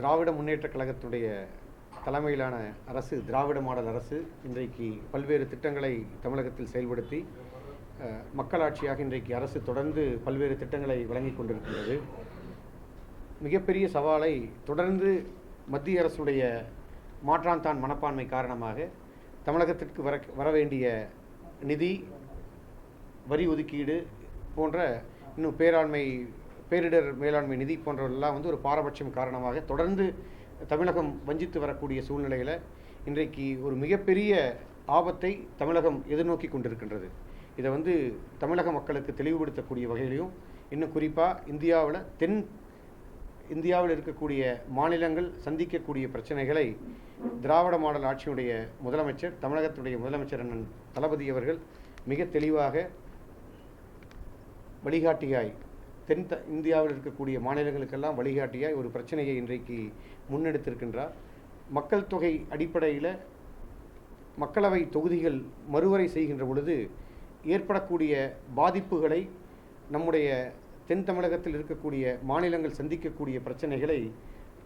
திராவிட முன்னேற்றக் கழகத்துடைய தலைமையிலான அரசு திராவிட மாடல் அரசு இன்றைக்கு பல்வேறு திட்டங்களை தமிழகத்தில் செயல்படுத்தி மக்களாட்சியாக இன்றைக்கு அரசு தொடர்ந்து பல்வேறு திட்டங்களை வழங்கி கொண்டிருக்கின்றது. மிகப்பெரிய சவாலை தொடர்ந்து மத்திய அரசுடைய மாற்றான்தான் மனப்பான்மை காரணமாக தமிழகத்திற்கு வர வர வேண்டிய நிதி வரி ஒதுக்கீடு போன்ற இன்னும் பேராண்மை பேரிடர் மேலாண்மை நிதி போன்றவெல்லாம் வந்து ஒரு பாரபட்சம் காரணமாக தொடர்ந்து தமிழகம் வஞ்சித்து வரக்கூடிய சூழ்நிலையில் இன்றைக்கு ஒரு மிகப்பெரிய ஆபத்தை தமிழகம் எதிர்நோக்கி கொண்டிருக்கின்றது. இதை வந்து தமிழக மக்களுக்கு தெளிவுபடுத்தக்கூடிய வகையிலையும் இன்னும் குறிப்பாக இந்தியாவில் தென் இந்தியாவில் இருக்கக்கூடிய மாநிலங்கள் சந்திக்கக்கூடிய பிரச்சனைகளை திராவிட மாடல் ஆட்சியுடைய முதலமைச்சர் தமிழகத்துடைய முதலமைச்சர் அண்ணன் தளபதி அவர்கள் மிக தெளிவாக வழிகாட்டியாய் தென் த இந்தியாவில் இருக்கக்கூடிய மாநிலங்களுக்கெல்லாம் வழிகாட்டியாய் ஒரு பிரச்சனையை இன்றைக்கு முன்னெடுத்திருக்கின்றார். மக்கள் தொகை அடிப்படையில் மக்களவை தொகுதிகள் மறுவரை செய்கின்ற பொழுது ஏற்படக்கூடிய பாதிப்புகளை நம்முடைய தென் தமிழகத்தில் இருக்கக்கூடிய மாநிலங்கள் சந்திக்கக்கூடிய பிரச்சனைகளை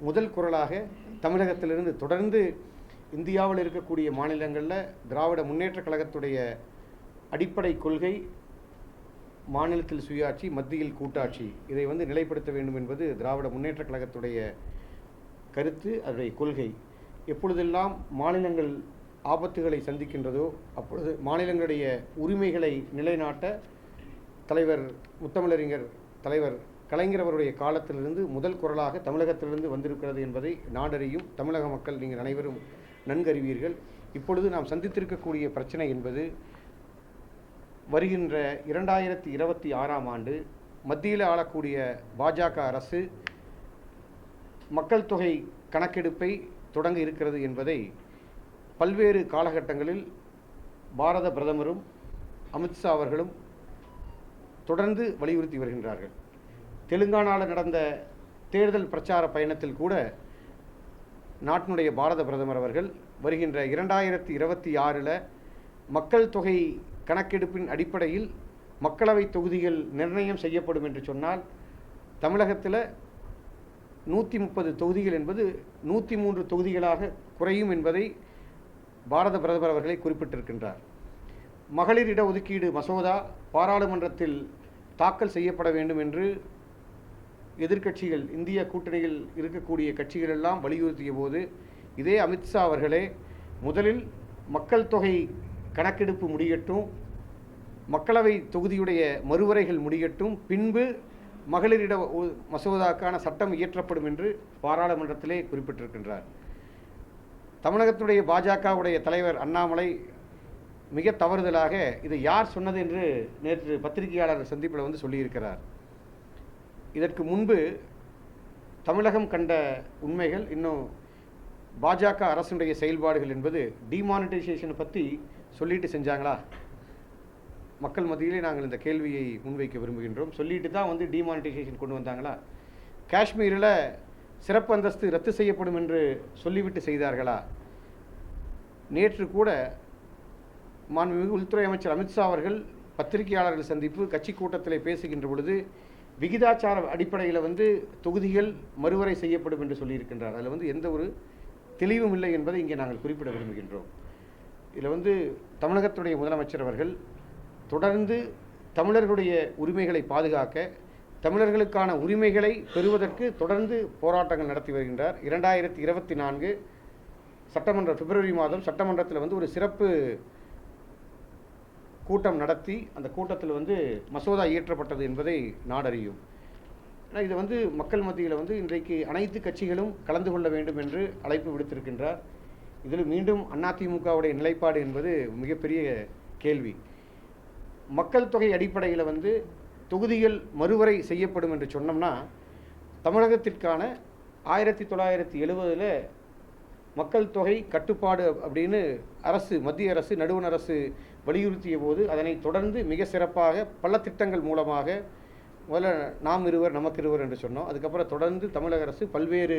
முதல் குரலாக தமிழகத்திலிருந்து தொடர்ந்து இந்தியாவில் இருக்கக்கூடிய மாநிலங்களில் திராவிட முன்னேற்ற கழகத்துடைய அடிப்படை கொள்கை மாநிலத்தில் சுயாட்சி மத்தியில் கூட்டாட்சி. இதை வந்து நிலைப்படுத்த வேண்டும் என்பது திராவிட முன்னேற்ற கழகத்துடைய கருத்து அதனுடைய கொள்கை. எப்பொழுதெல்லாம் மாநிலங்கள் ஆபத்துகளை சந்திக்கின்றதோ அப்பொழுது மாநிலங்களுடைய உரிமைகளை நிலைநாட்ட தலைவர் முத்தமிழறிஞர் தலைவர் கலைஞர் அவருடைய காலத்திலிருந்து முதல் குரலாக தமிழகத்திலிருந்து வந்திருக்கிறது என்பதை நாடறியும் தமிழக மக்கள் நீங்கள் அனைவரும் நன்கறிவீர்கள். இப்பொழுது நாம் சந்தித்திருக்கக்கூடிய பிரச்சனை என்பது வருகின்ற இரண்டாயிரத்தி இருபத்தி ஆறாம் ஆண்டு மத்தியில் ஆளக்கூடிய பாஜக அரசு மக்கள் தொகை கணக்கெடுப்பை தொடங்க இருக்கிறது என்பதை பல்வேறு காலகட்டங்களில் பாரத பிரதமரும் அமித்ஷா அவர்களும் தொடர்ந்து வலியுறுத்தி வருகின்றார்கள். தெலுங்கானாவில் நடந்த தேர்தல் பிரச்சார பயணத்தில் கூட நாட்டினுடைய பாரத பிரதமர் அவர்கள் வருகின்ற இரண்டாயிரத்தி இருபத்தி ஆறில் மக்கள் தொகை கணக்கெடுப்பின் அடிப்படையில் மக்களவை தொகுதிகள் நிர்ணயம் செய்யப்படும் என்று சொன்னால் தமிழகத்தில் நூற்றி முப்பது தொகுதிகள் என்பது நூற்றி மூன்று தொகுதிகளாக குறையும் என்பதை பாரத பிரதமர் அவர்களை குறிப்பிட்டிருக்கின்றார். மகளிர் இடஒதுக்கீடு மசோதா பாராளுமன்றத்தில் தாக்கல் செய்யப்பட வேண்டும் என்று எதிர்க்கட்சிகள் இந்திய கூட்டணியில் இருக்கக்கூடிய கட்சிகள் எல்லாம் வலியுறுத்திய போது இதே அமித்ஷா அவர்களே முதலில் மக்கள் தொகை கணக்கெடுப்பு முடியட்டும் மக்களவை தொகுதியுடைய மறுவரைகள் முடியட்டும் பின்பு மகளிரிட மசோதாக்கான சட்டம் இயற்றப்படும் என்று பாராளுமன்றத்திலே குறிப்பிட்டிருக்கின்றார். தமிழகத்துடைய பாஜகவுடைய தலைவர் அண்ணாமலை மிக தவறுதலாக இது யார் சொன்னது என்று நேற்று பத்திரிகையாளர் சந்திப்பில் வந்து சொல்லியிருக்கிறார். இதற்கு முன்பு தமிழகம் கண்ட உண்மைகள் இன்னும் பாஜக அரசுடைய செயல்பாடுகள் என்பது டிமானிட்டைசேஷனை பற்றி சொல்லிட்டு செஞ்சாங்களா? மக்கள் மத்தியிலே நாங்கள் இந்த கேள்வியை முன்வைக்க விரும்புகின்றோம். சொல்லிட்டு தான் வந்து டிமானிட்டைசேஷன் கொண்டு வந்தாங்களா? காஷ்மீரில் சிறப்பு அந்தஸ்து ரத்து செய்யப்படும் என்று சொல்லிவிட்டு செய்தார்களா? நேற்று கூட மாண்புமிகு உள்துறை அமைச்சர் அமித்ஷா அவர்கள் பத்திரிகையாளர்கள் சந்திப்பு கட்சி கூட்டத்தில் பேசுகின்ற பொழுது விகிதாச்சார அடிப்படையில் வந்து தொகுதிகள் மறுவரை செய்யப்படும் என்று சொல்லியிருக்கின்றார். அதில் வந்து எந்த ஒரு தெளிவும் இல்லை என்பதை இங்கே நாங்கள் குறிப்பிட விரும்புகின்றோம். இதில் வந்து தமிழகத்துடைய முதலமைச்சர் அவர்கள் தொடர்ந்து தமிழர்களுடைய உரிமைகளை பாதுகாக்க தமிழர்களுக்கான உரிமைகளை பெறுவதற்கு தொடர்ந்து போராட்டங்கள் நடத்தி வருகின்றார். இரண்டாயிரத்தி இருபத்தி நான்கு சட்டமன்ற பிப்ரவரி மாதம் சட்டமன்றத்தில் வந்து ஒரு சிறப்பு கூட்டம் நடத்தி அந்த கூட்டத்தில் வந்து மசோதா இயற்றப்பட்டது என்பதை நாடறியும். ஆனால் இது வந்து மக்கள் மத்தியில் வந்து இன்றைக்கு அனைத்து கட்சிகளும் கலந்து கொள்ள வேண்டும் என்று அழைப்பு விடுத்திருக்கின்றார். இதில் மீண்டும் அதிமுகவுடைய நிலைப்பாடு என்பது மிகப்பெரிய கேள்வி. மக்கள் தொகை அடிப்படையில் வந்து தொகுதிகள் மறுவரை செய்யப்படும் என்று சொன்னோம்னா தமிழகத்திற்கான ஆயிரத்தி தொள்ளாயிரத்தி எழுபதில் மக்கள் தொகை கட்டுப்பாடு அப்படின்னு அரசு மத்திய அரசு நடுவண் அரசு வலியுறுத்திய போது அதனை தொடர்ந்து மிக சிறப்பாக பல திட்டங்கள் மூலமாக முதல்ல நாம் இருவர் நமக்கு இருவர் என்று சொன்னோம். அதுக்கப்புறம் தொடர்ந்து தமிழக அரசு பல்வேறு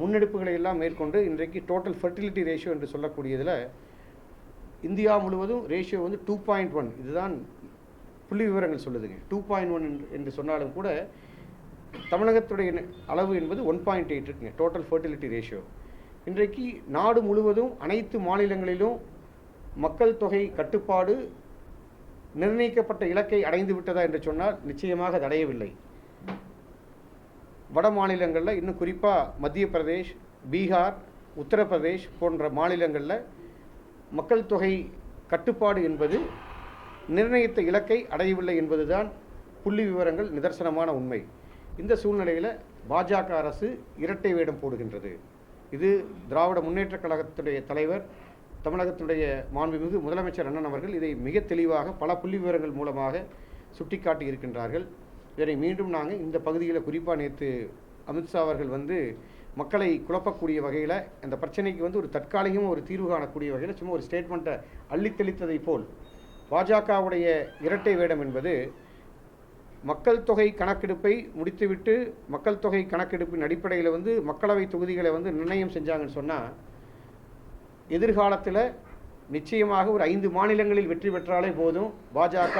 முன்னெடுப்புகளை எல்லாம் மேற்கொண்டு இன்றைக்கு டோட்டல் ஃபெர்டிலிட்டி ரேஷியோ என்று சொல்லக்கூடியதில் இந்தியா முழுவதும் ரேஷியோ வந்து டூ பாயிண்ட் ஒன் இதுதான் புள்ளி விவரங்கள் சொல்லுதுங்க டூ பாயிண்ட் ஒன் என்று சொன்னாலும் கூட தமிழகத்துடைய அளவு என்பது ஒன் பாயிண்ட் எயிட் இருக்குங்க டோட்டல் ஃபர்டிலிட்டி ரேஷியோ இன்றைக்கு நாடு முழுவதும் அனைத்து மாநிலங்களிலும் மக்கள் தொகை கட்டுப்பாடு நிர்ணயிக்கப்பட்ட இலக்கை அடைந்து விட்டதா என்று சொன்னால் நிச்சயமாக அடையவில்லை. வட மாநிலங்களில் இன்னும் குறிப்பாக மத்திய பிரதேஷ் பீகார் உத்தரப்பிரதேஷ் போன்ற மாநிலங்களில் மக்கள் தொகை கட்டுப்பாடு என்பது நிர்ணயித்த இலக்கை அடையவில்லை என்பதுதான் புள்ளி விவரங்கள் நிதர்சனமான உண்மை. இந்த சூழ்நிலையில் பாஜக அரசு இரட்டை வேடம் போடுகின்றது. இது திராவிட முன்னேற்றக் கழகத்துடைய தலைவர் தமிழகத்துடைய மாண்புமிகு முதலமைச்சர் அண்ணன் அவர்கள் இதை மிக தெளிவாக பல புள்ளி விவரங்கள் மூலமாக சுட்டிக்காட்டி இருக்கின்றார்கள். இதனை மீண்டும் நாங்கள் இந்த பகுதியில் குறிப்பாக நேற்று அமித்ஷா அவர்கள் வந்து மக்களை குழப்பக்கூடிய வகையில் அந்த பிரச்சனைக்கு வந்து ஒரு தற்காலிகமாக ஒரு தீர்வு காணக்கூடிய வகையில் சும்மா ஒரு ஸ்டேட்மெண்ட்டை அள்ளித்தெளித்ததை போல் பாஜகவுடைய இரட்டை வேடம் என்பது மக்கள் தொகை கணக்கெடுப்பை முடித்துவிட்டு மக்கள் தொகை கணக்கெடுப்பின் அடிப்படையில் வந்து மக்களவை தொகுதிகளை வந்து நிர்ணயம் செஞ்சாங்கன்னு சொன்னால் எதிர்காலத்தில் நிச்சயமாக ஒரு ஐந்து மாநிலங்களில் வெற்றி பெற்றாலே போதும். பாஜக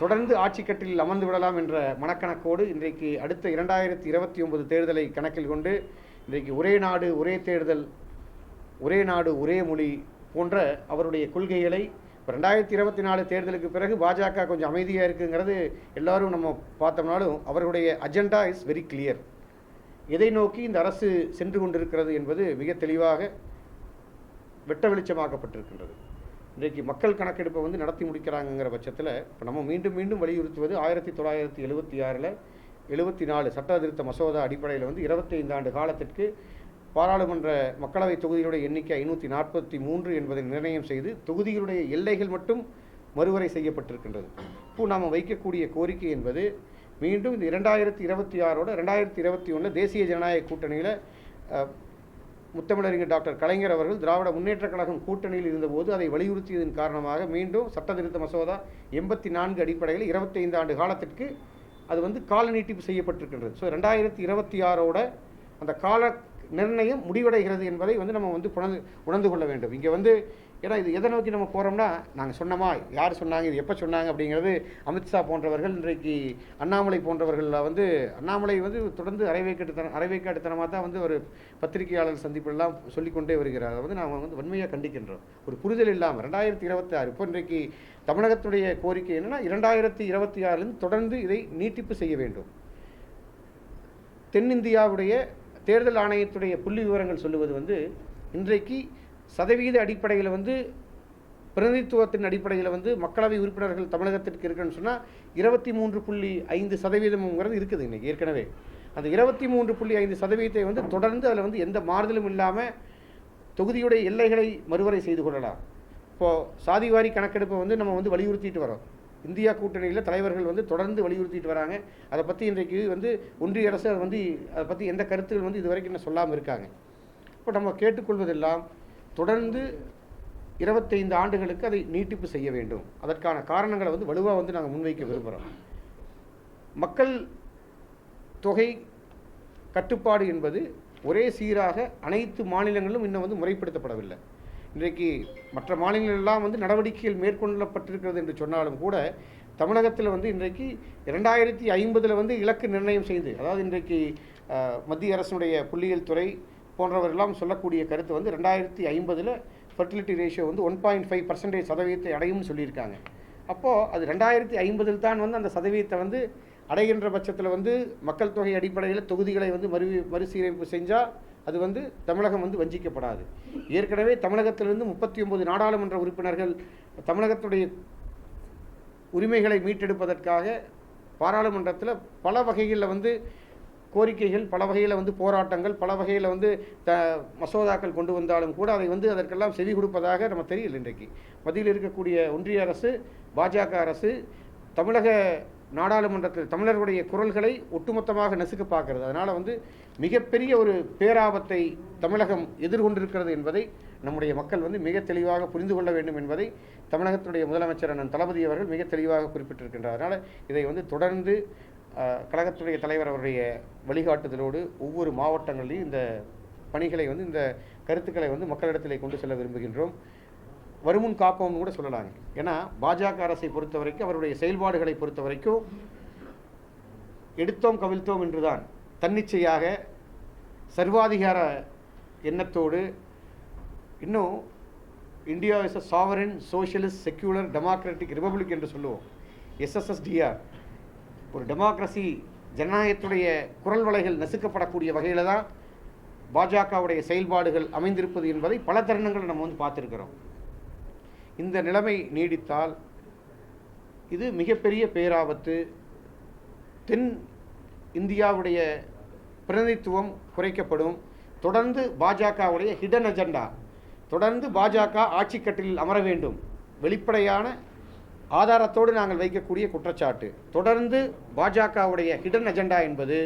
தொடர்ந்து ஆட்சி அமர்ந்து விடலாம் என்ற மனக்கணக்கோடு இன்றைக்கு அடுத்த இரண்டாயிரத்தி இருபத்தி ஒன்பது தேர்தலை கணக்கில் கொண்டு இன்றைக்கு ஒரே நாடு ஒரே தேர்தல் ஒரே நாடு ஒரே மொழி போன்ற அவருடைய கொள்கைகளை இப்போ ரெண்டாயிரத்தி இருபத்தி நாலு தேர்தலுக்கு பிறகு பாஜக கொஞ்சம் அமைதியாக இருக்குங்கிறது எல்லாரும் நம்ம பார்த்தோம்னாலும் அவர்களுடைய அஜெண்டா இஸ் வெரி கிளியர் எதை நோக்கி இந்த அரசு சென்று கொண்டிருக்கிறது என்பது மிக தெளிவாக வெட்ட வெளிச்சமாக்கப்பட்டிருக்கின்றது. இன்றைக்கு மக்கள் கணக்கெடுப்பை வந்து நடத்தி முடிக்கிறாங்கங்கிற பட்சத்தில் இப்போ நம்ம மீண்டும் மீண்டும் வலியுறுத்துவது ஆயிரத்தி தொள்ளாயிரத்தி எழுபத்தி ஆறில் எழுபத்தி நாலு சட்ட திருத்த மசோதா அடிப்படையில் வந்து இருபத்தைந்து ஆண்டு காலத்திற்கு பாராளுமன்ற மக்களவை தொகுதிகளுடைய எண்ணிக்கை ஐநூற்றி நாற்பத்தி மூன்று என்பதை நிர்ணயம் செய்து தொகுதிகளுடைய எல்லைகள் மட்டும் மறுவரை செய்யப்பட்டிருக்கின்றது. இப்போ நாம் வைக்கக்கூடிய கோரிக்கை என்பது மீண்டும் இந்த இரண்டாயிரத்தி இருபத்தி ஆறோட ரெண்டாயிரத்தி இருபத்தி ஒன்று தேசிய ஜனநாயக கூட்டணியில் முத்தமிழறிஞர் டாக்டர் கலைஞர் அவர்கள் திராவிட முன்னேற்றக் கழகம் கூட்டணியில் இருந்தபோது அதை வலியுறுத்தியதன் காரணமாக மீண்டும் சட்டத்திருத்த மசோதா எண்பத்தி நான்கு அடிப்படையில் இருபத்தைந்து ஆண்டு காலத்திற்கு அது வந்து கால நீட்டிப்பு செய்யப்பட்டிருக்கின்றது. ஸோ ரெண்டாயிரத்தி இருபத்தி ஆறோட அந்த கால நிர்ணயம் முடிவடைகிறது என்பதை வந்து நம்ம வந்து உணர்ந்து உணர்ந்து கொள்ள வேண்டும். இங்கே வந்து ஏன்னா இது எதை நோக்கி நம்ம போகிறோம்னா நாங்கள் சொன்னோமா யார் சொன்னாங்க இது எப்போ சொன்னாங்க அப்படிங்கிறது அமித்ஷா போன்றவர்கள் இன்றைக்கு அண்ணாமலை போன்றவர்களில் வந்து அண்ணாமலை வந்து தொடர்ந்து அரைவேக்கட்டுத்தன அரைவேக்காட்டுத்தனமாக தான் வந்து ஒரு பத்திரிகையாளர் சந்திப்பெல்லாம் சொல்லிக்கொண்டே வருகிறார். அதை வந்து நாம் வந்து வன்மையாக கண்டிக்கின்றோம். ஒரு புரிதல் இல்லாமல் ரெண்டாயிரத்தி இருபத்தி ஆறு இப்போ இன்றைக்கு தமிழகத்துடைய கோரிக்கை என்னென்னா இரண்டாயிரத்தி இருபத்தி ஆறுலேருந்து தொடர்ந்து இதை நீட்டிப்பு செய்ய வேண்டும். தென்னிந்தியாவுடைய தேர்தல் ஆணையத்துடைய புள்ளி விவரங்கள் சொல்லுவது வந்து இன்றைக்கு சதவீத அடிப்படையில் வந்து பிரதிநிதித்துவத்தின் அடிப்படையில் வந்து மக்களவை உறுப்பினர்கள் தமிழகத்திற்கு இருக்குன்னு சொன்னால் இருபத்தி மூன்று புள்ளி ஐந்து சதவீதம்ங்கிறது இருக்குது இன்றைக்கி ஏற்கனவே. அந்த இருபத்தி மூன்று புள்ளி ஐந்து சதவீதத்தை வந்து தொடர்ந்து அதில் வந்து எந்த மாறுதலும் இல்லாமல் தொகுதியுடைய எல்லைகளை மறுவரை செய்து கொள்ளலாம். இப்போது சாதிவாரி கணக்கெடுப்பை வந்து நம்ம வந்து வலியுறுத்திட்டு வரோம். இந்தியா கூட்டணியில் தலைவர்கள் வந்து தொடர்ந்து வலியுறுத்திட்டு வராங்க. அதை பற்றி இன்றைக்கு வந்து ஒன்றிய அரசு அதை வந்து அதை பற்றி எந்த கருத்துகள் வந்து இதுவரைக்கும் இன்னும் சொல்லாமல் இருக்காங்க. இப்போ நம்ம கேட்டுக்கொள்வதெல்லாம் தொடர்ந்து இருபத்தைந்து ஆண்டுகளுக்கு அதை நீட்டிப்பு செய்ய வேண்டும். அதற்கான காரணங்களை வந்து வலுவாக வந்து நாங்கள் முன்வைக்க விரும்புகிறோம் மக்கள் தொகை கட்டுப்பாடு என்பது ஒரே சீராக அனைத்து மாநிலங்களும் இன்னும் வந்து முறைப்படுத்தப்படவில்லை. இன்றைக்கு மற்ற மாநிலங்களெல்லாம் வந்து நடவடிக்கைகள் மேற்கொள்ளப்பட்டிருக்கிறது என்று சொன்னாலும் கூட தமிழகத்தில் வந்து இன்றைக்கு இரண்டாயிரத்தி ஐம்பதில் வந்து இலக்கு நிர்ணயம் செய்து அதாவது இன்றைக்கு மத்திய அரசுடைய புள்ளியியல் துறை போன்றவரெல்லாம் சொல்லக்கூடிய கருத்து வந்து ரெண்டாயிரத்தி ஐம்பதில் ஃபர்டிலிட்டி ரேஷியோ வந்து ஒன் பாயிண்ட் ஃபைவ் பர்சன்டேஜ் சதவீதத்தை அடையும்னு சொல்லியிருக்காங்க. அப்போது அது ரெண்டாயிரத்தி ஐம்பதில் தான் வந்து அந்த சதவீதத்தை வந்து அடைகின்ற பட்சத்தில் வந்து மக்கள் தொகை அடிப்படையில் தொகுதிகளை வந்து மறு மறுசீரமைப்பு செஞ்சால் அது வந்து தமிழகம் வந்து வஞ்சிக்கப்படாது. ஏற்கனவே தமிழகத்திலிருந்து முப்பத்தி ஒன்பது நாடாளுமன்ற உறுப்பினர்கள் தமிழகத்துடைய உரிமைகளை மீட்டெடுப்பதற்காக பாராளுமன்றத்தில் பல வகைகளில் வந்து கோரிக்கைகள் பல வகையில் வந்து போராட்டங்கள் பல வகையில் வந்து த மசோதாக்கள் கொண்டு வந்தாலும் கூட அதை வந்து அதற்கெல்லாம் செவி கொடுப்பதாக நம்ம தெரியல இன்றைக்கு. மத்தியில் இருக்கக்கூடிய ஒன்றிய அரசு பாஜக அரசு தமிழக நாடாளுமன்றத்தில் தமிழர்களுடைய குரல்களை ஒட்டுமொத்தமாக நசுக்க பார்க்கிறது. அதனால் வந்து மிகப்பெரிய ஒரு பேராபத்தை தமிழகம் எதிர்கொண்டிருக்கிறது என்பதை நம்முடைய மக்கள் வந்து மிக தெளிவாக புரிந்து கொள்ள வேண்டும் என்பதை தமிழகத்துடைய முதலமைச்சர் அண்ணன் தளபதி அவர்கள் மிக தெளிவாக குறிப்பிட்டிருக்கின்றார். அதனால் இதை வந்து தொடர்ந்து கழகத்துடைய தலைவர் அவருடைய வழிகாட்டுதலோடு ஒவ்வொரு மாவட்டங்களிலும் இந்த பணிகளை வந்து இந்த கருத்துக்களை வந்து மக்களிடத்திலே கொண்டு செல்ல விரும்புகின்றோம். வருமுன் காப்போம்னு கூட சொல்லலாங்க. ஏன்னா பாஜக அரசை பொறுத்த வரைக்கும் அவருடைய செயல்பாடுகளை பொறுத்த வரைக்கும் எடுத்தோம் கவிழ்த்தோம் என்றுதான். தன்னிச்சையாக சர்வாதிகார எண்ணத்தோடு இன்னும் India is a sovereign socialist secular democratic republic என்று சொல்லுவோம். எஸ்எஸ்எஸ்டிஆர் ஒரு டெமோக்ரஸி ஜனநாயகத்துடைய குரல் வலைகள் நசுக்கப்படக்கூடிய வகையில் தான் பாஜகவுடைய செயல்பாடுகள் அமைந்திருப்பது என்பதை பல தருணங்கள் நம்ம வந்து பார்த்துருக்கிறோம். இந்த நிலைமை நீடித்தால் இது மிகப்பெரிய பேராபத்து தென் இந்தியாவுடைய பிரதிநிதித்துவம் குறைக்கப்படும். தொடர்ந்து பாஜகவுடைய ஹிடன் அஜெண்டா தொடர்ந்து பாஜக ஆட்சிக்கட்டில் அமர வேண்டும். வெளிப்படையான ஆதாரத்தோடு நாங்கள் வைக்கக்கூடிய குற்றச்சாட்டு. தொடர்ந்து பாஜகவுடைய ஹிடன் அஜெண்டா என்பது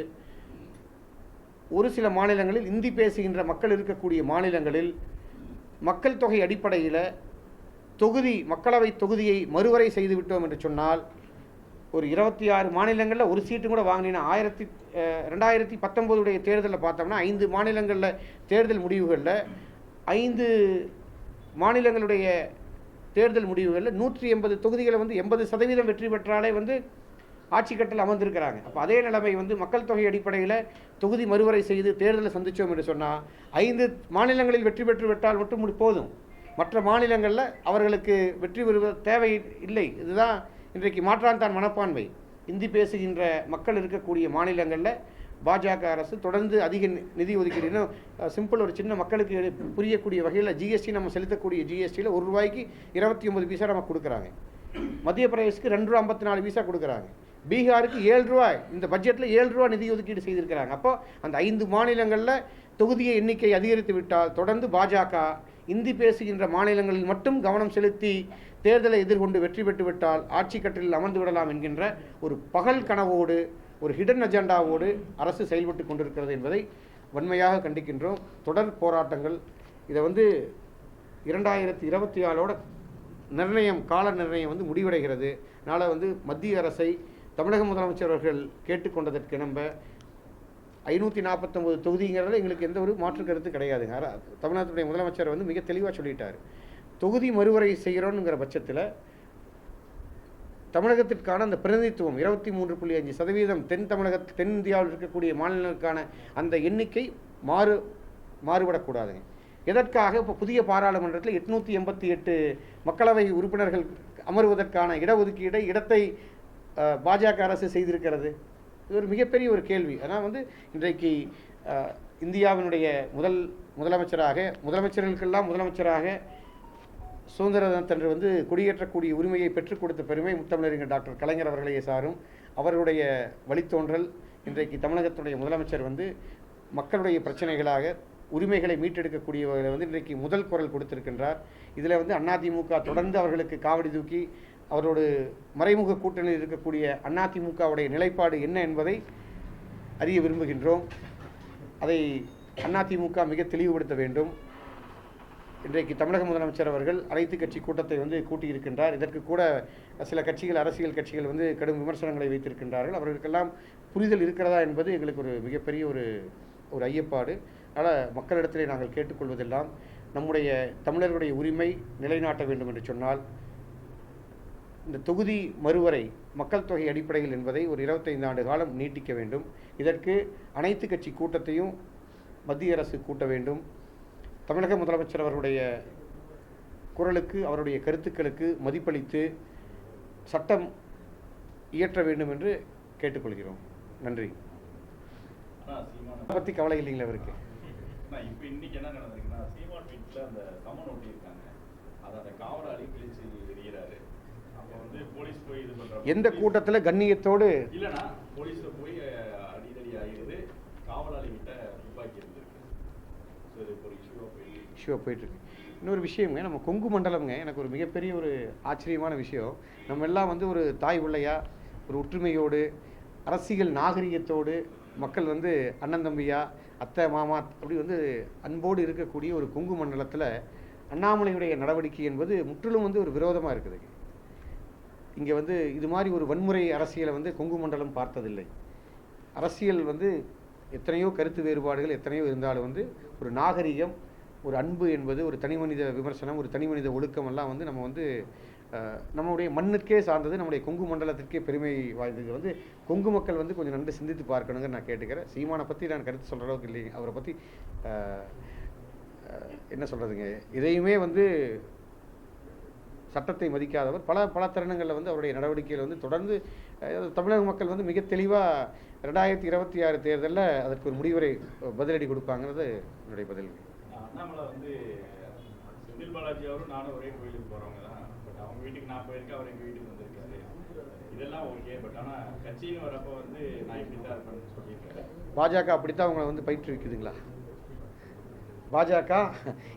ஒரு சில மாநிலங்களில் இந்தி பேசுகின்ற மக்கள் இருக்கக்கூடிய மாநிலங்களில் மக்கள் தொகை அடிப்படையில் தொகுதி மக்களவை தொகுதியை மறுவரை செய்து விட்டோம் என்று சொன்னால் ஒரு இருபத்தி ஆறு மாநிலங்களில் ஒரு சீட்டு கூட வாங்கினீங்கன்னா ஆயிரத்தி ரெண்டாயிரத்தி பத்தொம்போதுடைய தேர்தலில் பார்த்தோம்னா ஐந்து மாநிலங்களில் தேர்தல் முடிவுகளில் ஐந்து மாநிலங்களுடைய தேர்தல் முடிவுகளில் நூற்றி எண்பது தொகுதிகளை வந்து எண்பது சதவீதம் வெற்றி பெற்றாலே வந்து ஆட்சி கட்டில் அமர்ந்திருக்கிறாங்க. அப்போ அதே நிலைமை வந்து மக்கள் தொகை அடிப்படையில் தொகுதி மறுவரை செய்து தேர்தலை சந்தித்தோம் என்று சொன்னால் ஐந்து மாநிலங்களில் வெற்றி பெற்று விட்டால் மட்டும் முடி- போதும். மற்ற மாநிலங்களில் அவர்களுக்கு வெற்றி பெறுவ தேவை இல்லை. இதுதான் இன்றைக்கு மாற்றான் தான் மனப்பான்மை. இந்தி பேசுகின்ற மக்கள் இருக்கக்கூடிய மாநிலங்களில் பாஜக அரசு தொடர்ந்து அதிக நிதி ஒதுக்கீடு இன்னும் சிம்பிள் ஒரு சின்ன மக்களுக்கு புரியக்கூடிய வகையில் ஜிஎஸ்டி நம்ம செலுத்தக்கூடிய ஜிஎஸ்டியில் ஒரு ரூபாய்க்கு இருபத்தி ஒம்பது பைசா நம்ம கொடுக்குறாங்க. மத்திய பிரதேசுக்கு ரெண்டு ரூபா ஐம்பத்தி நாலு பைசா கொடுக்குறாங்க. பீகாருக்கு ஏழு ரூபாய் இந்த பட்ஜெட்டில் ஏழு ரூபா நிதி ஒதுக்கீடு செய்திருக்கிறாங்க. அப்போ அந்த ஐந்து மாநிலங்களில் தொகுதியை எண்ணிக்கை அதிகரித்து விட்டால் தொடர்ந்து பாஜக இந்தி பேசுகின்ற மாநிலங்களில் மட்டும் கவனம் செலுத்தி தேர்தலை எதிர்கொண்டு வெற்றி பெற்று விட்டால் ஆட்சி கட்டிலில் அமர்ந்து விடலாம் என்கின்ற ஒரு பகல் கனவோடு ஒரு ஹிடன் அஜெண்டாவோடு அரசு செயல்பட்டு கொண்டிருக்கிறது என்பதை வன்மையாக கண்டிக்கின்றோம். தொடர் போராட்டங்கள் இதை வந்து இரண்டாயிரத்தி இருபத்தி ஆளோட நிர்ணயம் கால நிர்ணயம் வந்து முடிவடைகிறது. அதனால் வந்து மத்திய அரசை தமிழக முதலமைச்சர் அவர்கள் கேட்டுக்கொண்டதற்கு நம்ம ஐநூற்றி நாற்பத்தொம்பது தொகுதிங்கிறதுல எங்களுக்கு எந்த ஒரு மாற்று கருத்து கிடையாதுங்க. தமிழகத்துடைய தமிழ்நாட்டுடைய முதலமைச்சர் வந்து மிக தெளிவாக சொல்லிட்டார். தொகுதி மறுவரை செய்கிறோங்கிற பட்சத்தில் தமிழகத்திற்கான அந்த பிரதிநிதித்துவம் இருபத்தி மூன்று புள்ளி அஞ்சு சதவீதம் தென் தமிழக தென் இந்தியாவில் இருக்கக்கூடிய மாநிலங்களுக்கான அந்த எண்ணிக்கை மாறு மாறுபடக்கூடாதுங்க எதற்காக? இப்போ புதிய பாராளுமன்றத்தில் எட்நூற்றி எண்பத்தி எட்டு மக்களவை உறுப்பினர்கள் அமர்வதற்கான இடஒதுக்கீடை இடத்தை பாஜக அரசு செய்திருக்கிறது. இது ஒரு மிகப்பெரிய ஒரு கேள்வி. ஆனால் வந்து இன்றைக்கு இந்தியாவினுடைய முதல் முதலமைச்சராக முதலமைச்சர்களுக்கெல்லாம் முதலமைச்சராக சுதந்திர தினத்தன்று வந்து குடியேற்றக்கூடிய உரிமையை பெற்றுக் கொடுத்த பெருமை முத்தமிழறிஞர் டாக்டர் கலைஞர் அவர்களையே சாரும். அவர்களுடைய வழித்தோன்றல் இன்றைக்கு தமிழகத்துடைய முதலமைச்சர் வந்து மக்களுடைய பிரச்சனைகளாக உரிமைகளை மீட்டெடுக்கக்கூடியவர்களை வந்து இன்றைக்கு முதல் குரல் கொடுத்திருக்கின்றார். இதில் வந்து அதிமுக தொடர்ந்து அவர்களுக்கு காவடி தூக்கி அவரோடு மறைமுக கூட்டணியில் இருக்கக்கூடிய அதிமுகவுடைய நிலைப்பாடு என்ன என்பதை அறிய விரும்புகின்றோம். அதை அதிமுக மிக தெளிவுபடுத்த வேண்டும். இன்றைக்கு தமிழக முதலமைச்சர் அவர்கள் அனைத்து கட்சி கூட்டத்தை வந்து கூட்டியிருக்கின்றார். இதற்கு கூட சில கட்சிகள் அரசியல் கட்சிகள் வந்து கடும் விமர்சனங்களை வைத்திருக்கின்றார்கள். அவர்களுக்கெல்லாம் புரிதல் இருக்கிறதா என்பது எங்களுக்கு ஒரு மிகப்பெரிய ஒரு ஒரு ஐயப்பாடு. அதனால் மக்களிடத்திலே நாங்கள் கேட்டுக்கொள்வதெல்லாம் நம்முடைய தமிழர்களுடைய உரிமை நிலைநாட்ட வேண்டும் என்று சொன்னால் இந்த தொகுதி மறுவரை மக்கள் தொகை அடிப்படையில் என்பதை ஒரு 25 ஆண்டு காலம் நீட்டிக்க வேண்டும். இதற்கு அனைத்து கட்சி கூட்டத்தையும் மத்திய அரசு கூட்ட வேண்டும். தமிழக முதலமைச்சர் அவர்களுடைய குரலுக்கு அவருடைய கருத்துக்களுக்கு மதிப்பளித்து சட்டம் இயற்ற வேண்டும் என்று கேட்டுக்கொள்கிறோம். நன்றி. அதை பற்றி கவலை இல்லைங்களா அவருக்கு. இப்ப இன்னைக்கு என்ன நடந்திருக்குன்னா சீமான் வீட்டுல அந்த சமன் ஒட்டியிருக்காங்க. அதை அந்த காவலாளி கிழிச்சு எறிகிறாரு. அப்ப வந்து போலீஸ் போய் இது பண்ற எந்த கூட்டத்தில் கண்ணியத்தோடு போலீஸ்ல போய் அஹ், அடிதடி ஆகிடுது காவலாளி கிட்ட துப்பாக்கி இருந்திருக்கு ஸோ இது இப்போ ஒரு இஷ்யூவா போய் இஷ்யூவாக போயிட்டுருக்கு. இன்னொரு விஷயங்க நம்ம கொங்கு மண்டலம்ங்க எனக்கு ஒரு மிகப்பெரிய ஒரு ஆச்சரியமான விஷயம். நம்ம எல்லாம் வந்து ஒரு தாய் பிள்ளையா ஒரு ஒற்றுமையோடு அரசியல் நாகரிகத்தோடு மக்கள் வந்து அண்ணன் தம்பியா அத்தை மாமா அப்படி வந்து அன்போடு இருக்கக்கூடிய ஒரு கொங்கு மண்டலத்தில் அண்ணாமலையுடைய நடவடிக்கை என்பது முற்றிலும் வந்து ஒரு விரோதமாக இருக்குது இங்கே வந்து இது மாதிரி ஒரு வன்முறை அரசியலை வந்து கொங்கு மண்டலம் பார்த்ததில்லை. அரசியல் வந்து எத்தனையோ கருத்து வேறுபாடுகள் எத்தனையோ இருந்தாலும் வந்து ஒரு நாகரிகம் ஒரு அன்பு என்பது ஒரு தனிமனித விமர்சனம் ஒரு தனிமனித மனித ஒழுக்கமெல்லாம் வந்து நம்ம வந்து நம்மளுடைய மண்ணுக்கே சார்ந்தது நம்முடைய கொங்கு மண்டலத்திற்கே பெருமை வாய்ந்தது. வந்து கொங்கு மக்கள் வந்து கொஞ்சம் நன்கு சிந்தித்து பார்க்கணுங்க நான் கேட்டுக்கிறேன். சீமானை பற்றி நான் கருத்து சொல்கிற அளவுக்கு இல்லைங்க. அவரை பற்றி என்ன சொல்கிறதுங்க இதையுமே வந்து சட்டத்தை மதிக்காதவர். பல பல தருணங்களில் வந்து அவருடைய நடவடிக்கைகள் வந்து தொடர்ந்து தமிழக மக்கள் வந்து மிக தெளிவாக ரெண்டாயிரத்தி இருபத்தி ஆறு தேர்தலில் அதற்கு ஒரு முடிவுரை பதிலடி கொடுப்பாங்கிறது என்னுடைய பதில் அண்ணாமலை வந்து செந்தில் பாலாஜி அவரும் நானும் ஒரே கோயிலுக்கு போகிறவங்க தான். பட் அவங்க வீட்டுக்கு நான் போயிருக்கேன் அவர் எங்கள் வீட்டுக்கு வந்திருக்காரு. இதெல்லாம் ஓகே பட் ஆனால் கட்சின்னு வரப்போ வந்து நான் இப்படி தான் இருப்பேன்னு சொல்லியிருக்கேன் பாஜக அப்படித்தான் அவங்கள வந்து பயிற்றுவிக்குதுங்களா? பாஜக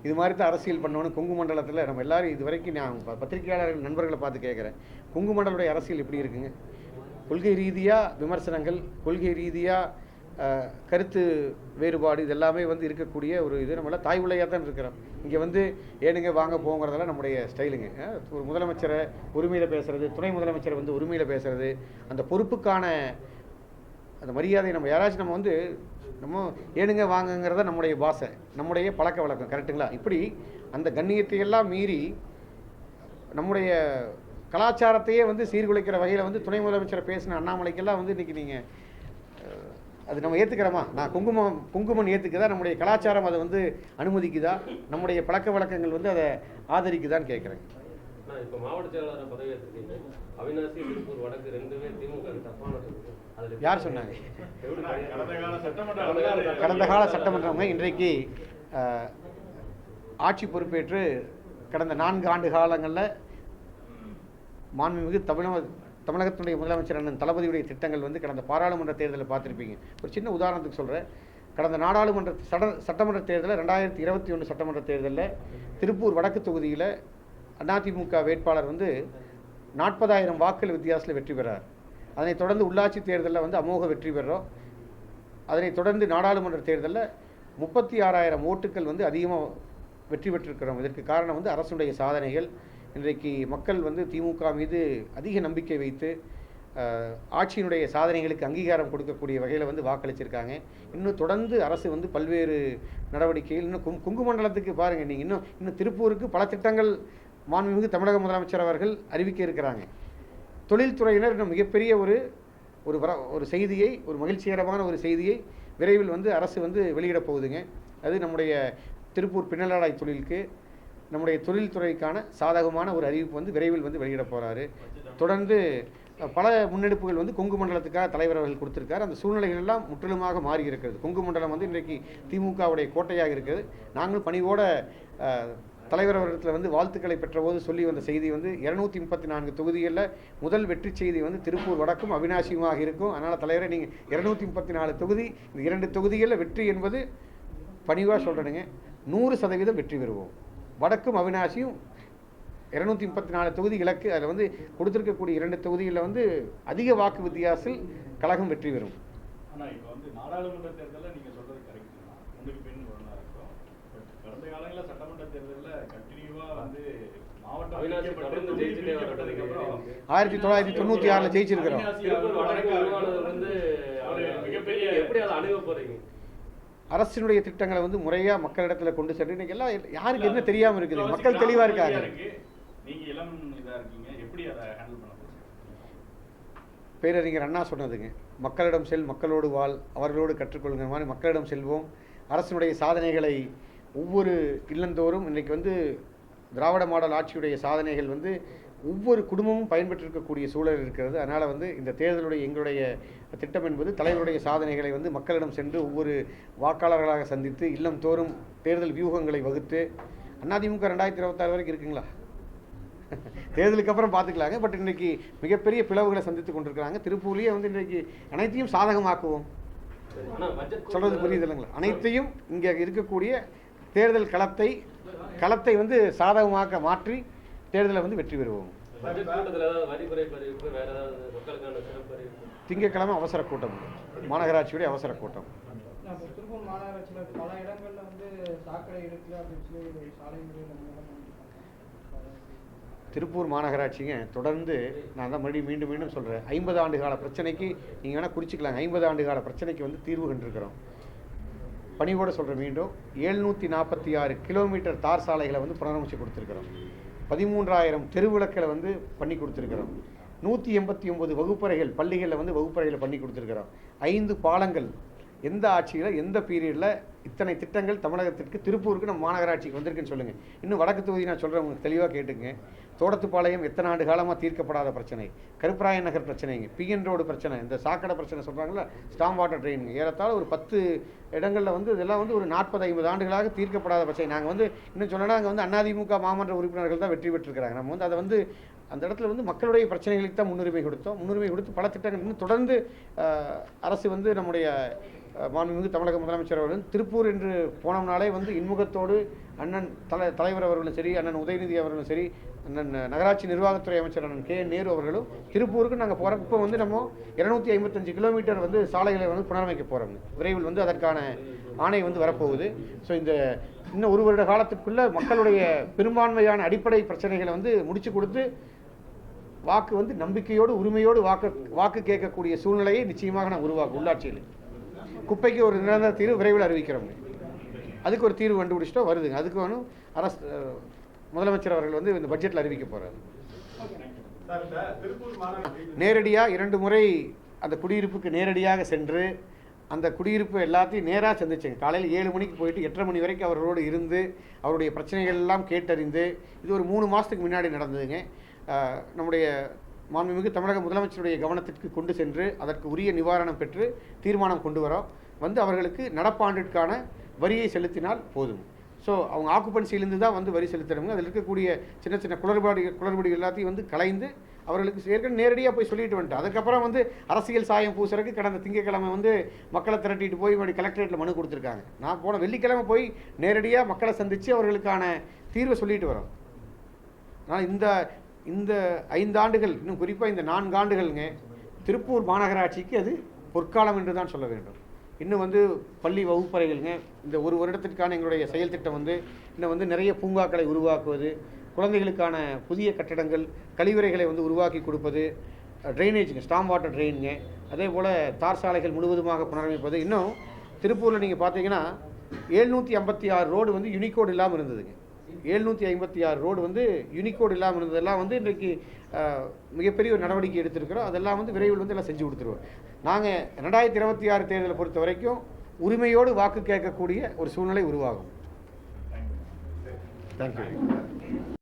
இது மாதிரி தான் அரசியல் பண்ணணும்னு கொங்கு மண்டலத்தில் நம்ம எல்லாரும் இது வரைக்கும் நான் பத்திரிகையாளர்கள் நண்பர்களை பார்த்து கேட்குறேன் கொங்கு மண்டலுடைய அரசியல் எப்படி இருக்குங்க? கொள்கை ரீதியாக விமர்சனங்கள் கொள்கை ரீதியாக கருத்து வேறுபாடு இதெல்லாமே வந்து இருக்கக்கூடிய ஒரு இது. நம்மள தாய் உள்ளையாக தான் இருக்கிறோம். இங்கே வந்து ஏனுங்க வாங்க போங்கிறதெல்லாம் நம்முடைய ஸ்டைலுங்க. ஒரு முதலமைச்சரை உரிமையில் பேசுகிறது துணை முதலமைச்சரை வந்து உரிமையில் பேசுறது அந்த பொறுப்புக்கான அந்த மரியாதை நம்ம யாராச்சும் நம்ம வந்து நம்ம ஏனுங்க வாங்குங்கிறத நம்முடைய பாசை நம்முடைய பழக்க வழக்கம் கரெக்ட்டுங்களா? இப்படி அந்த கண்ணியத்தையெல்லாம் மீறி நம்முடைய கலாச்சாரத்தையே வந்து சீர்குலைக்கிற வகையில் வந்து துணை முதலமைச்சரை பேசின அண்ணாமலைக்கெல்லாம் வந்து இன்றைக்கி நீங்கள் அது நம்ம ஏற்றுக்கிறோமா நான் குங்குமம் குங்குமம் ஏற்றுக்குதா நம்முடைய கலாச்சாரம் அதை வந்து அனுமதிக்குதா? நம்முடைய பழக்க வழக்கங்கள் வந்து அதை ஆதரிக்குதான்னு கேட்குறேன் இப்போ மாவட்ட செயலாளர் பதவி ஏற்றிருக்கீங்க அவினாசி திருப்பூர் வடக்கு ரெண்டுமே திமுக க்கு தப்பானது அதுல எப்படி- யார் சொன்னாங்க? கடந்த கால சட்டமன்ற கடந்த கால தேர்தல் கடந்த கால சட்டமன்றமே இன்றைக்கு ஆட்சி பொறுப்பேற்று கடந்த நான்கு ஆண்டு காலங்களில். மாண்புமிகு தமிழக தமிழகத்தினுடைய முதலமைச்சர் அண்ணன் தளபதியுடைய திட்டங்கள் வந்து கடந்த பாராளுமன்ற தேர்தலில் பார்த்துருப்பீங்க. ஒரு சின்ன உதாரணத்துக்கு சொல்கிறேன் கடந்த நாடாளுமன்ற சட சட்டமன்ற தேர்தலில் ரெண்டாயிரத்தி இருபத்தி ஒன்று சட்டமன்ற தேர்தலில் திருப்பூர் வடக்கு தொகுதியில் அதிமுக வேட்பாளர் வந்து நாற்பதாயிரம் வாக்குகள் வித்தியாசத்தில் வெற்றி பெறார். அதனைத் தொடர்ந்து உள்ளாட்சி தேர்தலில் வந்து அமோக வெற்றி பெறோம் அதனைத் தொடர்ந்து நாடாளுமன்ற தேர்தலில் முப்பத்தி ஆறாயிரம் ஓட்டுகள் வந்து அதிகமாக வெற்றி பெற்றிருக்கிறோம். இதற்கு காரணம் வந்து அரசுடைய சாதனைகள். இன்றைக்கு மக்கள் வந்து திமுக மீது அதிக நம்பிக்கை வைத்து ஆட்சியினுடைய சாதனைகளுக்கு அங்கீகாரம் கொடுக்கக்கூடிய வகையில் வந்து வாக்களிச்சிருக்காங்க. இன்னும் தொடர்ந்து அரசு வந்து பல்வேறு நடவடிக்கைகள் இன்னும் கும் குங்கு மண்டலத்துக்கு பாருங்கள் நீங்கள் இன்னும் இன்னும் திருப்பூருக்கு பல திட்டங்கள் மாண்புமிகு தமிழக முதலமைச்சர் அவர்கள் அறிவிக்க இருக்கிறாங்க. தொழில்துறையினர் இன்னும் மிகப்பெரிய ஒரு ஒரு வர ஒரு செய்தியை ஒரு மகிழ்ச்சிகரமான ஒரு செய்தியை விரைவில் வந்து அரசு வந்து வெளியிடப் போகுதுங்க. அது நம்முடைய திருப்பூர் பின்னலாடை தொழிலுக்கு நம்முடைய தொழில்துறைக்கான சாதகமான ஒரு அறிவிப்பு வந்து விரைவில் வந்து வெளியிட போகிறாரு தொடர்ந்து பல முன்னெடுப்புகள் வந்து கொங்கு மண்டலத்துக்காக தலைவர் அவர்கள் கொடுத்துருக்கார். அந்த சூழ்நிலைகள் எல்லாம் முற்றிலுமாக மாறி இருக்கிறது. கொங்கு மண்டலம் வந்து இன்றைக்கு திமுகவுடைய கோட்டையாக இருக்கிறது நாங்களும் பணிவோட தலைவர் அவர்களிடத்தில் வந்து வாழ்த்துக்களை பெற்றபோது சொல்லி வந்த செய்தி வந்து இரநூத்தி முப்பத்தி நான்கு தொகுதிகளில் முதல் வெற்றி செய்தி வந்து திருப்பூர் வடக்கும் அவினாசியுமாக இருக்கும். அதனால் தலைவரை நீங்கள் இரநூத்தி முப்பத்தி நாலு தொகுதி இந்த இரண்டு தொகுதிகளில் வெற்றி என்பது பணிவாக சொல்கிறேனுங்க நூறு சதவீதம் வெற்றி பெறுவோம். வடக்கும் அவினாசியும் இரநூத்தி முப்பத்தி நாலு தொகுதி இலக்கு அதில் வந்து கொடுத்துருக்கக்கூடிய இரண்டு தொகுதிகளில் வந்து அதிக வாக்கு வித்தியாசத்தில் கழகம் வெற்றி பெறும். ஆனா இப்ப வந்து நாடாளுமன்ற தேர்தல்ல நீங்க சொல்றது கரெக்ட் தான். முன்னுக்கு பின் ஒண்ணா இருக்கும். பட் கடந்த காலங்களில் சட்டமன்ற தேர்தல்ல கண்டினியூவா வந்து மாவட்டம் அவினாசி பிரிக்கப்பட்டு, தொடர்ந்து தொகுதி ஜெயிச்சுட்டே பிரிக்கப்பட்டதுக்கு அப்புறம் வர்றது. ஆயிரத்தி தொள்ளாயிரத்தி தொண்ணூற்றி ஆறில் ஜெயிச்சிருக்கிறோம். எப்படி அதை அணுக போறீங்க? அரசினுடைய திட்டங்களை வந்து முறையாக மக்களிடத்தில் கொண்டு சென்று இன்னைக்கு எல்லாம் யாருக்கு என்ன தெரியாமல் இருக்குது. மக்கள் தெளிவாக இருக்காங்க. பேரறிஞர் அண்ணா சொன்னதுங்க மக்களிடம் செல் மக்களோடு வாழ் அவர்களோடு கற்றுக்கொள்ளுங்கிற மாதிரி மக்களிடம் செல்வோம். அரசினுடைய சாதனைகளை ஒவ்வொரு இல்லந்தோறும் இன்றைக்கு வந்து திராவிட மாடல் ஆட்சியுடைய சாதனைகள் வந்து ஒவ்வொரு குடும்பமும் பயன்பெற்றிருக்கக்கூடிய சூழல் இருக்கிறது. அதனால் வந்து இந்த தேர்தலுடைய எங்களுடைய திட்டம் என்பது தலைவருடைய சாதனைகளை வந்து மக்களிடம் சென்று ஒவ்வொரு வாக்காளர்களாக சந்தித்து இல்லம் தோறும் தேர்தல் வியூகங்களை வகுத்து அதிமுக ரெண்டாயிரத்தி இருபத்தாறு வரைக்கும் இருக்குங்களா? தேர்தலுக்கு அப்புறம் பார்த்துக்கலாங்க. பட் இன்றைக்கி மிகப்பெரிய பிளவுகளை சந்தித்து கொண்டிருக்கிறாங்க. திருப்பூர்லேயே வந்து இன்றைக்கு அனைத்தையும் சாதகமாக்குவோம். சொல்கிறது புரியுது இல்லைங்களா? அனைத்தையும் இங்கே இருக்கக்கூடிய தேர்தல் களத்தை களத்தை வந்து சாதகமாக்க மாற்றி தேர்தலை வந்து வெற்றி பெறுவோம். திங்கட்கிழமை அவசர கூட்டம். மாநகராட்சியுடைய அவசர கூட்டம். திருப்பூர் மாநகராட்சிங்க தொடர்ந்து நான் தான் மறுபடியும் மீண்டும் மீண்டும் சொல்கிறேன் ஐம்பது ஆண்டு கால பிரச்சனைக்கு நீங்கள் வேணால் குறிச்சிக்கலாங்க ஐம்பது ஆண்டு கால பிரச்சனைக்கு வந்து தீர்வு கண்டிருக்கிறோம். பணிவோடு சொல்கிறேன் மீண்டும். எழுநூற்றி நாற்பத்தி ஆறு கிலோமீட்டர் தார் சாலைகளை வந்து புனரமைச்சு கொடுத்துருக்குறோம். பதிமூன்றாயிரம் தெருவிளக்களை வந்து பண்ணி கொடுத்துருக்குறோம். நூற்றி எண்பத்தி ஒம்பது வகுப்பறைகள் பள்ளிகளில் வந்து வகுப்பறைகளை பண்ணி கொடுத்துருக்குறோம். ஐந்து பாலங்கள் எந்த ஆட்சியில் எந்த பீரியடில் இத்தனை திட்டங்கள் தமிழகத்திற்கு திருப்பூருக்கு நம்ம மாநகராட்சிக்கு வந்திருக்குன்னு சொல்லுங்கள் இன்னும் வடக்கு தொகுதி நான் சொல்கிறேன் தெளிவாக கேட்டுங்க. தோட்டத்துப்பாளையம் எத்தனை ஆண்டு காலமாக தீர்க்கப்படாத பிரச்சனை. கருப்பராயன் நகர் பிரச்சனைங்க. பிஎன் ரோடு பிரச்சனை. இந்த சாக்கடை பிரச்சனை சொல்கிறாங்களா ஸ்டாம் வாட்டர் ட்ரெயின் ஏறத்தாழ ஒரு பத்து இடங்களில் வந்து இதெல்லாம் வந்து ஒரு நாற்பது ஐம்பது ஆண்டுகளாக தீர்க்கப்படாத பிரச்சனை. நாங்கள் வந்து இன்னும் சொன்னால் அங்கே வந்து அதிமுக மாமன்ற உறுப்பினர்கள் தான் வெற்றி பெற்றிருக்கிறாங்க. நம்ம வந்து அதை வந்து அந்த இடத்துல வந்து மக்களுடைய பிரச்சனைகளுக்கு தான் முன்னுரிமை கொடுத்தோம். முன்னுரிமை கொடுத்து பல திட்டங்கள் இன்னும் தொடர்ந்து அரசு வந்து நம்முடைய மாண்புமிகு தமிழக முதலமைச்சர் அவர்கள் திருப்பூர் என்று போனோம்னாலே வந்து இன்முகத்தோடு அண்ணன் தலை தலைவர் அவர்களும் சரி அண்ணன் உதயநிதி அவர்களும் சரி அண்ணன் நகராட்சி நிர்வாகத்துறை அமைச்சர் அண்ணன் கே. நேரு அவர்களும் திருப்பூருக்கு நாங்கள் போகிறோம் இப்போ வந்து நம்ம இரநூத்தி ஐம்பத்தஞ்சு கிலோமீட்டர் வந்து சாலைகளை வந்து புனரமைக்க போகிறோம் விரைவில் வந்து அதற்கான ஆணை வந்து வரப்போகுது. ஸோ இந்த இன்னும் ஒரு வருட காலத்துக்குள்ளே மக்களுடைய பெரும்பான்மையான அடிப்படை பிரச்சனைகளை வந்து முடிச்சு கொடுத்து வாக்கு வந்து நம்பிக்கையோடு உரிமையோடு வாக்கு வாக்கு கேட்கக்கூடிய சூழ்நிலையை நிச்சயமாக நான் உருவாக்கும் உள்ளாட்சியில். குப்பைக்கு ஒரு நிரந்தர தீர்வு விரைவில் அறிவிக்கிறோம். அதுக்கு ஒரு தீர்வு கண்டுபிடிச்சிட்டோ வருதுங்க. அதுக்கு வேணும் அரசு முதலமைச்சர் அவர்கள் வந்து இந்த பட்ஜெட்டில் அறிவிக்க போகிறார் நேரடியாக இரண்டு முறை அந்த குடியிருப்புக்கு நேரடியாக சென்று அந்த குடியிருப்பு எல்லாத்தையும் நேராக சந்திச்சேங்க. காலையில் ஏழு மணிக்கு போயிட்டு எட்டரை மணி வரைக்கும் அவர்களோடு இருந்து அவருடைய பிரச்சனைகள் எல்லாம் கேட்டறிந்து இது ஒரு மூணு மாதத்துக்கு முன்னாடி நடந்ததுங்க. நம்முடைய மாண்புமிகு தமிழக முதலமைச்சருடைய கவனத்திற்கு கொண்டு சென்று அதற்கு உரிய நிவாரணம் பெற்று தீர்மானம் கொண்டு வரோம் வந்து அவர்களுக்கு நடப்பாண்டிற்கான வரியை செலுத்தினால் போதும். ஸோ அவங்க ஆக்குப்பன்சியிலேருந்து தான் வந்து வரி செலுத்துறவங்க அதில் இருக்கக்கூடிய சின்ன சின்ன குளறுபாடு குளறுபடிகள் எல்லாத்தையும் வந்து கலைந்து அவர்களுக்கு ஏற்கனவே நேரடியாக போய் சொல்லிட்டு வந்துட்டு அதுக்கப்புறம் வந்து அரசியல் சாயம் பூசுறதுக்கு கடந்த திங்கக்கிழமை வந்து மக்களை திரட்டிட்டு போய் இப்படி கலெக்டரேட்டில் மனு கொடுத்துருக்காங்க. நான் போன வெள்ளிக்கிழமை போய் நேரடியாக மக்களை சந்தித்து அவர்களுக்கான தீர்வை சொல்லிட்டு வரோம். ஆனால் இந்த இந்த ஐந்து ஆண்டுகள் இன்னும் குறிப்பாக இந்த நான்கு ஆண்டுகள்ங்க திருப்பூர் மாநகராட்சிக்கு அது பொற்காலம் என்று தான் சொல்ல வேண்டும். இன்னும் வந்து பள்ளி வகுப்பறைகள்ங்க இந்த ஒரு வருடத்திற்கான எங்களுடைய செயல் திட்டம் வந்து இன்னும் வந்து நிறைய பூங்காக்களை உருவாக்குவது குழந்தைகளுக்கான புதிய கட்டடங்கள் கழிவறைகளை வந்து உருவாக்கி கொடுப்பது ட்ரைனேஜுங்க ஸ்டாம் வாட்டர் ட்ரெயினுங்க அதே போல் தார் சாலைகள் முழுவதுமாக புனரமைப்பது. இன்னும் திருப்பூரில் நீங்கள் பார்த்தீங்கன்னா எழுநூற்றி ஐம்பத்தி ஆறு ரோடு வந்து யூனிகோடு இல்லாமல் இருந்ததுங்க. எழுநூற்றி ஐம்பத்தி ஆறு ரோடு வந்து யூனிகோடு இல்லாமல் இருந்ததெல்லாம் வந்து இன்றைக்கு மிகப்பெரிய ஒரு நடவடிக்கை எடுத்திருக்கிறோம். அதெல்லாம் வந்து விரைவில் வந்து எல்லாம் செஞ்சு கொடுத்துருவோம். நாங்கள் ரெண்டாயிரத்தி இருபத்தி ஆறு தேர்தலை பொறுத்த வரைக்கும் உரிமையோடு வாக்கு கேட்கக்கூடிய ஒரு சூழ்நிலை உருவாகும். தேங்க்யூ